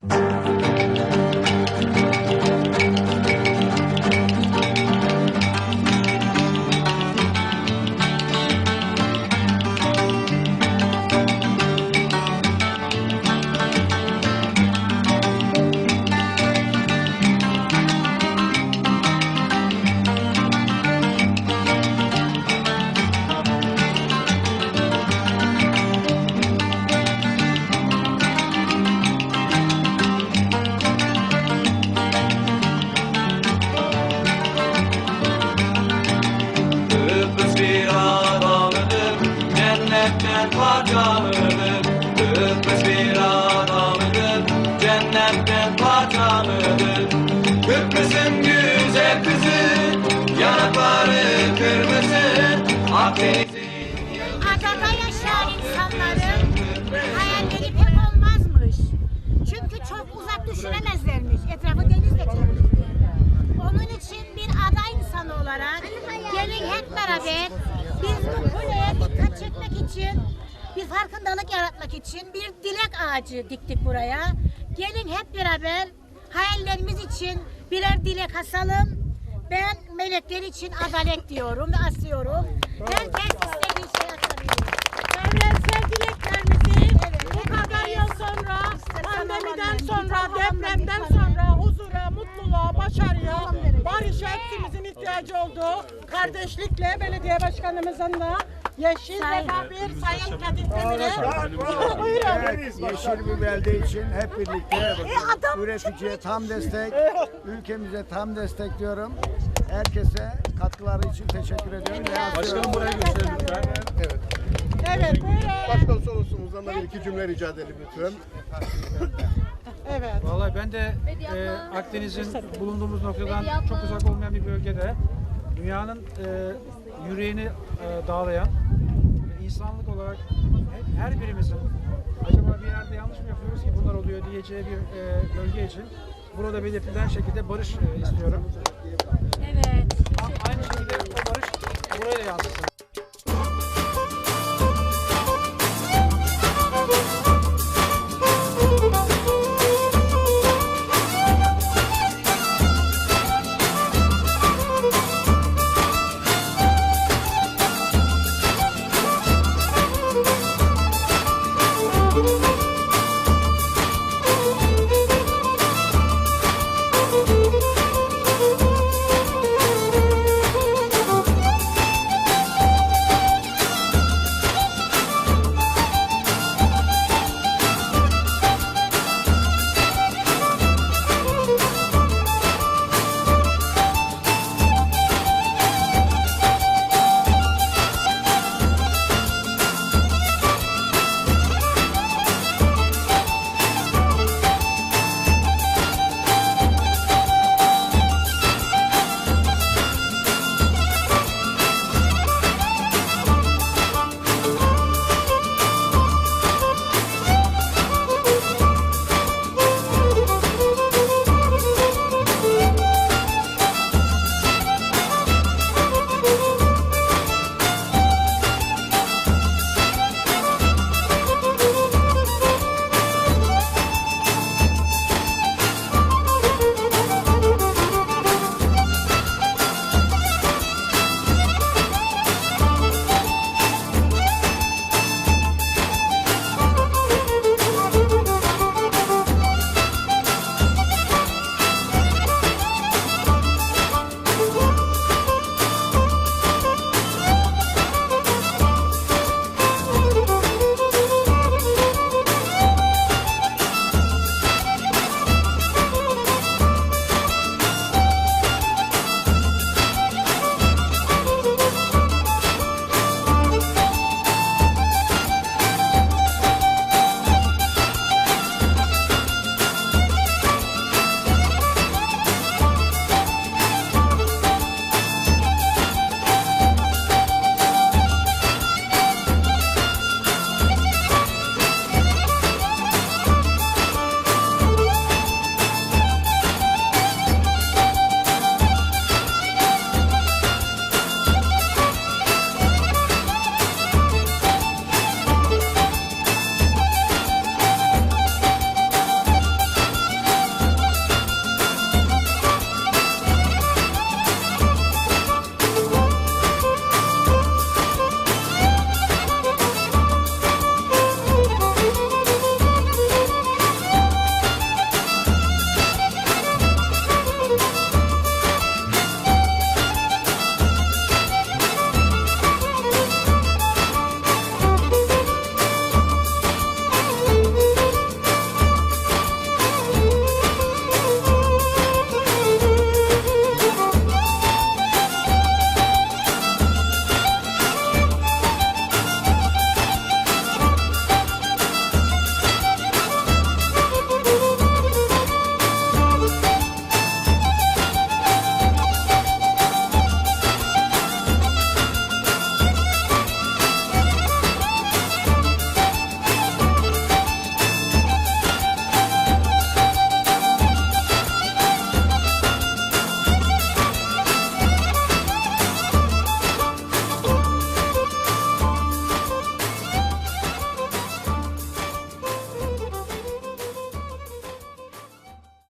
Thank you. Parçamıdır. Kıbrıs bir adamıdır, cennetten parçamıdır. Kıbrıs'ın güzel kızı, yanakları kırmızı. Akdeniz'in Adada yaşayan insanların hayalleri pek olmazmış. Çünkü çok uzak düşünemezlermiş. Etrafı denizle çevrili. Onun için bir ada insanı olarak gelin hep beraber biz bu kuleye dikkat çekmek için bir farkındalık yaratmak için bir dilek ağacı diktik buraya. Gelin hep beraber hayallerimiz için birer dilek asalım. Ben melekler için adalet diyorum ve asıyorum. Herkes istediği şey atabilir. Evrensel dileklerimizi bu kadar yıl sonra, pandemiden sonra, depremden sonra huzura, mutluluğa, başarıya, barışa hepimizin ihtiyacı olduğu kardeşlikle belediye başkanımızın da Yeşil Refah bir Sayın Kadir Demir'e buyurun. Yeşil bir belde için hep birlikte adam üreticiye tam destek, ülkemize tam destek diyorum. Herkese katkıları için teşekkür ediyorum. Başkanım buraya gösterin lütfen. Evet. Evet buyurun. Başkonsolosumuzdan da bir iki cümle rica edelim lütfen. Evet. Vallahi ben de e, Akdeniz'in bulunduğumuz noktadan çok uzak olmayan bir bölgede dünyanın e, yüreğini e, dağlayan ve insanlık olarak he- her birimizin acaba bir yerde yanlış mı yapıyoruz ki bunlar oluyor diyeceği bir e, bölge için burada belirtilen şekilde barış e, istiyorum. Evet. Aynı şekilde o barış buraya yansısın.